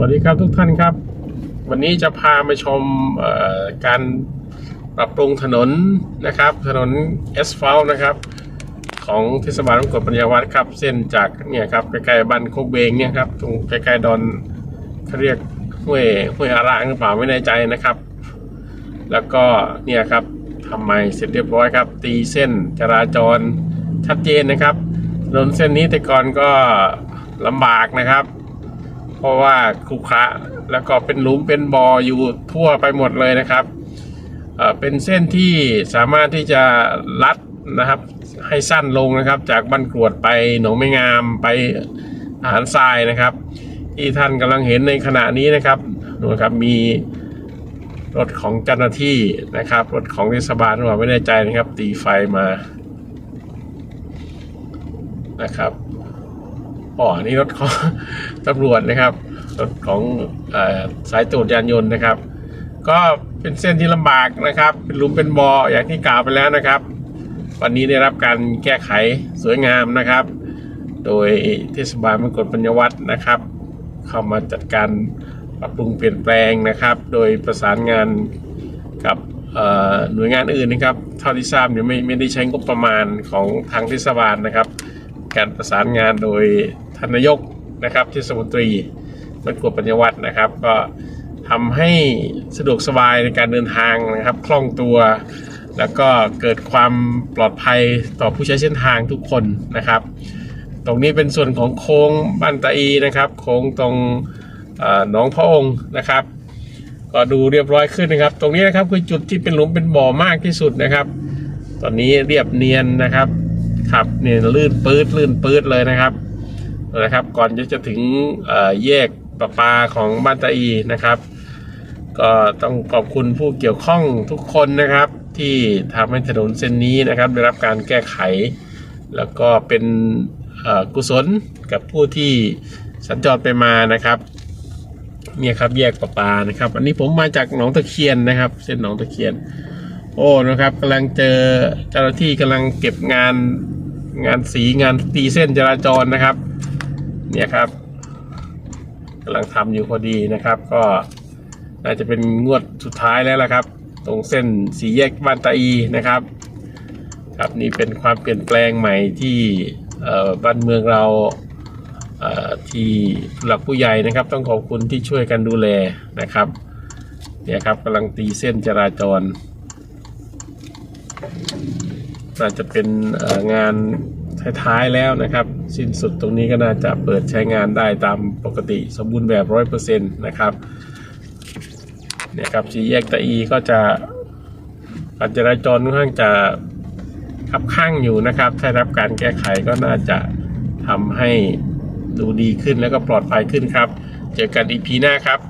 วัสดีครับทุกท่านครับ วันนี้จะพามาชมการปรับปรุงถนนนะครับ ถนนเอสฟัลนะครับ ของเทศบาลมงกฎปัญญาวัฒน์ครับ เส้นจากเนี่ยครับใกล้ๆบ้านโคกเบงเนี่ยครับตรงใกล้ๆดอนเขาเรียกห้วยห้วยอารางหรือเปล่าไม่แน่ใจนะครับ แล้วก็เนี่ยครับทำใหม่เสร็จเรียบร้อยครับ ตีเส้นจราจรชัดเจนนะครับถนนเส้นนี้แต่ก่อนก็ลำบากนะครับ เพราะว่าคุขระแล้วก็เป็นหลุมเป็นบ่ออยู่ทั่วไปหมดเลยนะครับเเป็นเส้นที่สามารถที่จะลัดนะครับให้สั้นลงนะครับ จากบ้านกรวดไปหนองไม่งามไปอาหารทรายนะครับ ที่ท่านกำลังเห็นในขณะนี้นะครับดูนะครับมีรถของเจ้าหน้าที่นะครับ รถของเทศบาลหรือเปล่าไม่แน่ใจนะครับ ตีไฟมานะครับ อ๋อนี่รถของตำรวจนะครับ รถของอสายตรวจยานยนต์นะครับ ก็เป็นเส้นที่ลำบากนะครับ เป็นหลุมเป็นบอ่ออย่างที่กล่าวไปแล้วนะครับ วันนี้ได้รับการแก้ไขสวยงามนะครับ โดยเทศบาลมกฎปัญญวัฒน์นะครับ เข้ามาจัดการปรับปรุงเปลี่ยนแปลงนะครับ โดยประสานงานกับหน่วยงานอื่นนะครับ เท่าที่ทราบเนี่ยไม่ไม่ได้ใช้งบประมาณของทางเทศบาลนะครับ การประสานงานโดย ท่านนายกนะครับเทศมนตรีมันกวดปัญญวัฒน์นะครับ ก็ทำให้สะดวกสบายในการเดินทางนะครับ คล่องตัว แล้วก็เกิดความปลอดภัยต่อผู้ใช้เส้นทางทุกคนนะครับ ตรงนี้เป็นส่วนของโค้งบ้านตาอีนะครับ โค้งตรงเอ่อหนองพระองค์นะครับ ก็ดูเรียบร้อยขึ้นนะครับ ตรงนี้นะครับคือจุดที่เป็นหลุมเป็นบ่อมากที่สุดนะครับ ตอนนี้เรียบเนียนนะครับขับเนี่ยลื่นปื๊ดลื่นปื๊ดเลยนะครับ นะครับ ก่อนจะจะถึงแยกประปาของบ้านตาอีนะครับ ก็ต้องขอบคุณผู้เกี่ยวข้องทุกคนนะครับ ที่ทำให้ถนนเส้นนี้นะครับ ได้รับการแก้ไข แล้วก็เป็นกุศลกับผู้ที่สัญจรไปมานะครับเนี่ยครับแยกประปานะครับ อันนี้ผมมาจากหนองตะเคียนนะครับ เส้นหนองตะเคียน โอ้นะครับกำลังเจอเจ้าหน้าที่กำลังเก็บงานงานสีงานตีเส้นจราจรนะครับ เนี่ยครับกำลังทำอยู่พอดีนะครับ ก็น่าจะเป็นงวดสุดท้ายแล้วละครับ ตรงเส้นสีแยกบ้านตาอีนะครับครับนี่เป็นความเปลี่ยนแปลงใหม่ที่บ้านเมืองเราเที่หลักผู้ใหญ่นะครับ ต้องขอบคุณที่ช่วยกันดูแลนะครับเนี่ยครับกำลังตีเส้นจราจรน่าจะเป็นงาน ท้ายๆแล้วนะครับ สิ้นสุดตรงนี้ก็น่าจะเปิดใช้งานได้ตามปกติสมบูรณ์แบบร้อยเปอร์เซ็นต์นะครับเนี่ยครับสีแยกตะอีก็จะการจราจรค่อนข้างจะขับข้างอยู่นะครับถ้ารับการแก้ไขก็น่าจะทำให้ดูดีขึ้นแล้วก็ปลอดภัยขึ้นครับ เจอกันอีพีหน้าครับ